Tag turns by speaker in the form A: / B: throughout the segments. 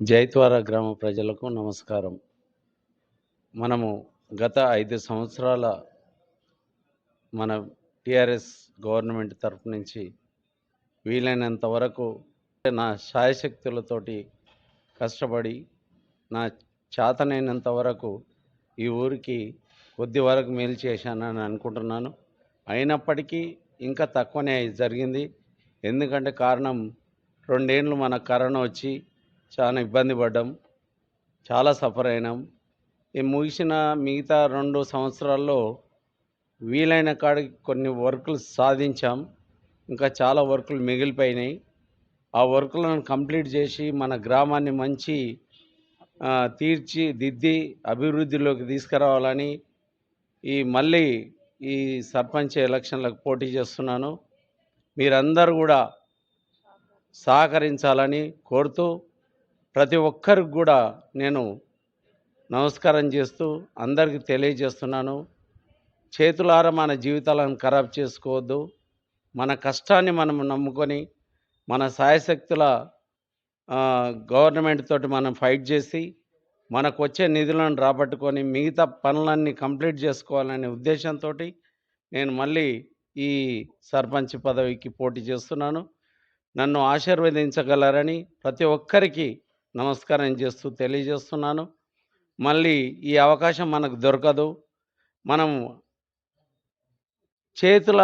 A: జైత్వార గ్రామ ప్రజలకు నమస్కారం. మనము గత ఐదు సంవత్సరాల మన టిఆర్ఎస్ గవర్నమెంట్ తరపు నుంచి వీలైనంత వరకు నా శాయశక్తులతోటి కష్టపడి నా చేతనైనంత వరకు ఈ ఊరికి కొద్ది వరకు మేలు చేశానని అనుకుంటున్నాను. అయినప్పటికీ ఇంకా తక్కువనే జరిగింది. ఎందుకంటే కారణం రెండేళ్ళు మన కరోనా వచ్చి చాలా ఇబ్బంది పడ్డాం. చాలా సఫర్ అయినాం. ఈ ముగిసిన మిగతా రెండు సంవత్సరాల్లో వీలైన కాడికి కొన్ని వర్కులు సాధించాం. ఇంకా చాలా వర్కులు మిగిలిపోయినాయి. ఆ వర్కులను కంప్లీట్ చేసి మన గ్రామాన్ని మంచి తీర్చి దిద్ది అభివృద్ధిలోకి తీసుకురావాలని ఈ మళ్ళీ ఈ సర్పంచ్ ఎలక్షన్లకు పోటీ చేస్తున్నాను. మీరందరూ కూడా సహకరించాలని కోరుతూ ప్రతి ఒక్కరికి కూడా నేను నమస్కారం చేస్తూ అందరికీ తెలియజేస్తున్నాను. చేతులారా మన జీవితాలను ఖరాబ్ చేసుకోవద్దు. మన కష్టాన్ని మనం నమ్ముకొని మన సాయశక్తుల గవర్నమెంట్ తోటి మనం ఫైట్ చేసి మనకు వచ్చే నిధులను రాబట్టుకొని మిగతా పనులన్నీ కంప్లీట్ చేసుకోవాలనే ఉద్దేశంతో నేను మళ్ళీ ఈ సర్పంచ్ పదవికి పోటీ చేస్తున్నాను. నన్ను ఆశీర్వదించగలరని ప్రతి ఒక్కరికి నమస్కారం చేస్తూ తెలియజేస్తున్నాను. మళ్ళీ ఈ అవకాశం మనకు దొరకదు. మనం చేతుల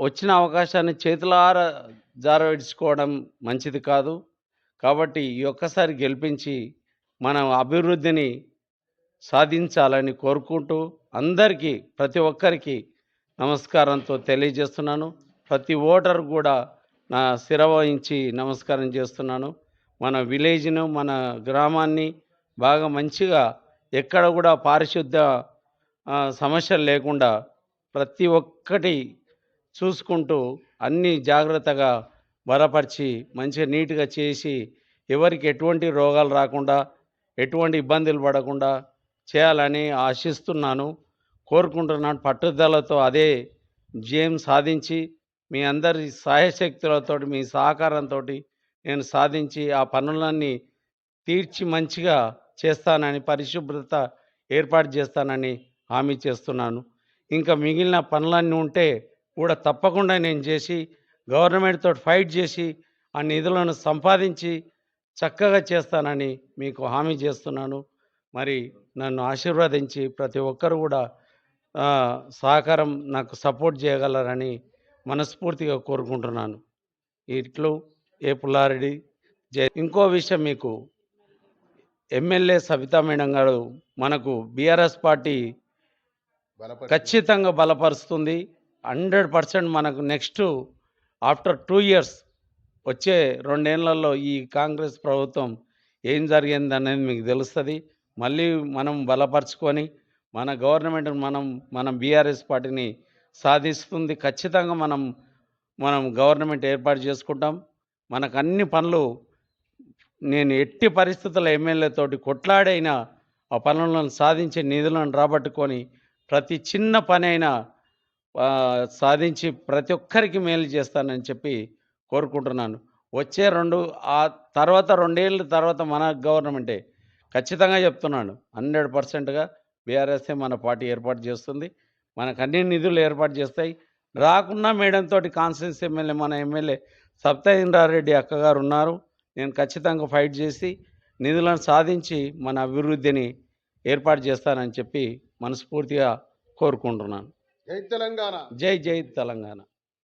A: వచ్చిన అవకాశాన్ని చేతులార జారవిడ్చుకోవడం మంచిది కాదు. కాబట్టి ఈ ఒక్కసారి గెలిపించి మనం అభివృద్ధిని సాధించాలని కోరుకుంటూ అందరికీ ప్రతి ఒక్కరికి నమస్కారంతో తెలియజేస్తున్నాను. ప్రతి ఓటరు కూడా నా శిరవహించి నమస్కారం చేస్తున్నాను. మన విలేజ్ను మన గ్రామాన్ని బాగా మంచిగా ఎక్కడ కూడా పారిశుద్ధ సమస్యలు లేకుండా ప్రతి ఒక్కటి చూసుకుంటూ అన్ని జాగ్రత్తగా బలపరిచి మంచిగా నీట్గా చేసి ఎవరికి ఎటువంటి రోగాలు రాకుండా ఎటువంటి ఇబ్బందులు పడకుండా చేయాలని ఆశిస్తున్నాను. కోరుకుంటున్నాను. పట్టుదలతో అదే జయం సాధించి మీ అందరి సహాయశక్తులతో మీ సహకారంతో నేను సాధించి ఆ పనులన్నీ తీర్చి మంచిగా చేస్తానని పరిశుభ్రత ఏర్పాటు చేస్తానని హామీ చేస్తున్నాను. ఇంకా మిగిలిన పనులన్నీ ఉంటే కూడా తప్పకుండా నేను చేసి గవర్నమెంట్తో ఫైట్ చేసి ఆ నిధులను సంపాదించి చక్కగా చేస్తానని మీకు హామీ చేస్తున్నాను. మరి నన్ను ఆశీర్వదించి ప్రతి ఒక్కరు కూడా సహకారం నాకు సపోర్ట్ చేయగలరని మనస్ఫూర్తిగా కోరుకుంటున్నాను. ఇట్లు ఏ పుల్లారెడ్డి. జై ఇంకో విషయం మీకు. ఎమ్మెల్యే సవితా మేడం గారు మనకు బీఆర్ఎస్ పార్టీ ఖచ్చితంగా బలపరుస్తుంది. హండ్రెడ్ పర్సెంట్ మనకు నెక్స్ట్ ఆఫ్టర్ టూ ఇయర్స్ వచ్చే రెండేళ్ళలో ఈ కాంగ్రెస్ ప్రభుత్వం ఏం జరిగింది అనేది మీకు తెలుస్తుంది. మళ్ళీ మనం బలపరుచుకొని మన గవర్నమెంట్ మనం మనం బీఆర్ఎస్ పార్టీని సాధిస్తుంది. ఖచ్చితంగా మనం మనం గవర్నమెంట్ ఏర్పాటు చేసుకుంటాం. మనకు అన్ని పనులు నేను ఎట్టి పరిస్థితుల్లో ఎమ్మెల్యే తోటి కొట్లాడైనా ఆ పనులను సాధించే నిధులను రాబట్టుకొని ప్రతి చిన్న పని అయినా సాధించి ప్రతి ఒక్కరికి మేలు చేస్తానని చెప్పి కోరుకుంటున్నాను. వచ్చే రెండు ఆ తర్వాత రెండేళ్ళ తర్వాత మన గవర్నమెంటే ఖచ్చితంగా చెప్తున్నాను. హండ్రెడ్ పర్సెంట్గా బీఆర్ఎస్ఏ మన పార్టీ ఏర్పాటు చేస్తుంది. మనకు అన్ని నిధులు ఏర్పాటు చేస్తాయి. రాకున్నా మేడంతో తోటి ఎమ్మెల్యే మన ఎమ్మెల్యే సప్తేంద్రారెడ్డి అక్కగారు ఉన్నారు నేను ఖచ్చితంగా ఫైట్ చేసి నిధులను సాధించి మన అభివృద్ధిని ఏర్పాటు చేస్తానని చెప్పి మనస్ఫూర్తిగా కోరుకుంటున్నాను.
B: జై తెలంగాణ.
A: జై జై తెలంగాణ.